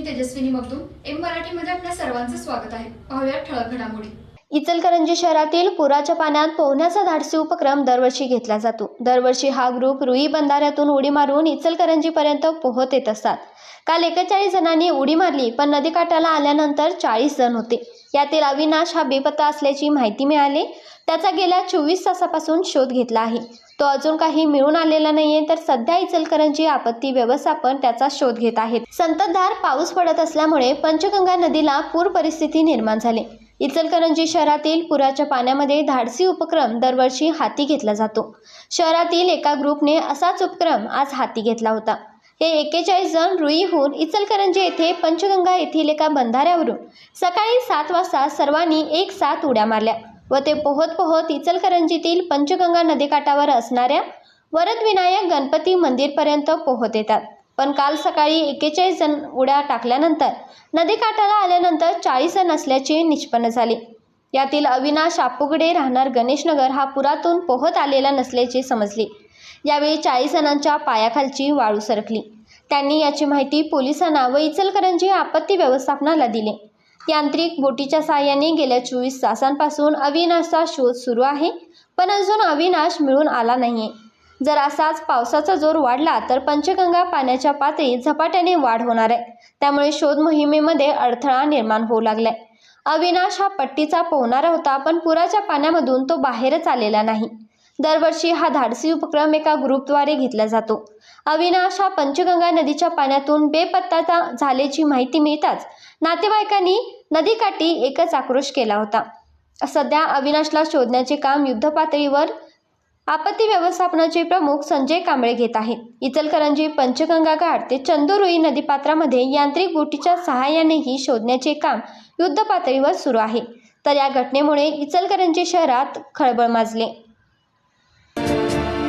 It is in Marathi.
मी तेजस्विनी मगदूम एम मराठीमध्ये आपल्या सर्वांचं स्वागत आहे. पाहूया ठळक घडामोडी. इचलकरंजी शहरातील पुराच्या पाण्यात पोहण्याचा धाडसी उपक्रम दरवर्षी घेतला जातो. दरवर्षी हा ग्रुप रुई बंधाऱ्यातून उडी मारून इचलकरंजीपर्यंत पोहत येत असतात. काल एकेचाळीस जणांनी उडी मारली पण नदीकाठाला आल्यानंतर चाळीस जण होते. यातील अविनाश हा बेपत्ता असल्याची माहिती मिळाली. त्याचा गेल्या चोवीस तासापासून शोध घेतला आहे. तो अजून काही मिळून आलेला नाहीये तर सध्या इचलकरंजी आपत्ती व्यवस्थापन त्याचा शोध घेत आहेत. संततधार पाऊस पडत असल्यामुळे पंचगंगा नदीला पूर परिस्थिती निर्माण झाली. इचलकरंजी शहरातील पुराच्या पाण्यामध्ये धाडसी उपक्रम दरवर्षी हाती घेतला जातो. शहरातील एका ग्रुपने असाच उपक्रम आज हाती घेतला होता. हे एक्केचाळीस जण रुईहून इचलकरंजी येथे पंचगंगा येथील एका बंधाऱ्यावरून सकाळी सात वाजता सर्वांनी एक साथ उड्या मारल्या. व ते पोहत पोहत इचलकरंजीतील पंचगंगा नदीकाठावर असणाऱ्या वरदविनायक गणपती मंदिरपर्यंत पोहत येतात. पण काल सकाळी एकेचाळीस जण उड्या टाकल्यानंतर नदीकाठाला आल्यानंतर चाळीस जण असल्याचे निष्पन्न झाले. यातील अविनाश आपुगडे राहणार गणेशनगर हा पुरातून पोहत आलेला नसल्याचे समजले. यावेळी चाळीस जणांच्या पायाखालची वाळू सरकली. त्यांनी याची माहिती पोलिसांना व इचलकरंजी आपत्ती व्यवस्थापनाला दिली. यांत्रिक बोटीच्या साहाय्याने गेल्या चोवीस तासांपासून अविनाशचा शोध सुरू आहे पण अजून अविनाश मिळून आला नाहीये. जर असाच पावसाचा जोर वाढला तर पंचगंगा पाण्याच्या पातळीत झपाट्याने वाढ होणार आहे. त्यामुळे शोध मोहिमेमध्ये अडथळा निर्माण होऊ लागलाय. अविनाश हा पट्टीचा पोहणारा होता पण पुराच्या पाण्यामधून तो बाहेरच आलेला नाही. दरवर्षी हा धाडसी उपक्रम एका ग्रुपद्वारे घेतला जातो. अविनाश हा पंचगंगा नदीच्या पाण्यातून बेपत्ता झाल्याची माहिती मिळताच नातेवाईकांनी नदीकाठी एकच आक्रोश केला होता. सध्या अविनाशला शोधण्याचे काम युद्धपातळीवर आपत्ती व्यवस्थापनाचे प्रमुख संजय कांबळे घेत आहेत. इचलकरंजी पंचगंगा घाट ते चंदुरुई नदीपात्रामध्ये यांत्रिक बोटीच्या सहाय्यानेही शोधण्याचे काम युद्धपातळीवर सुरू आहे. तर या घटनेमुळे इचलकरंजी शहरात खळबळ माजले.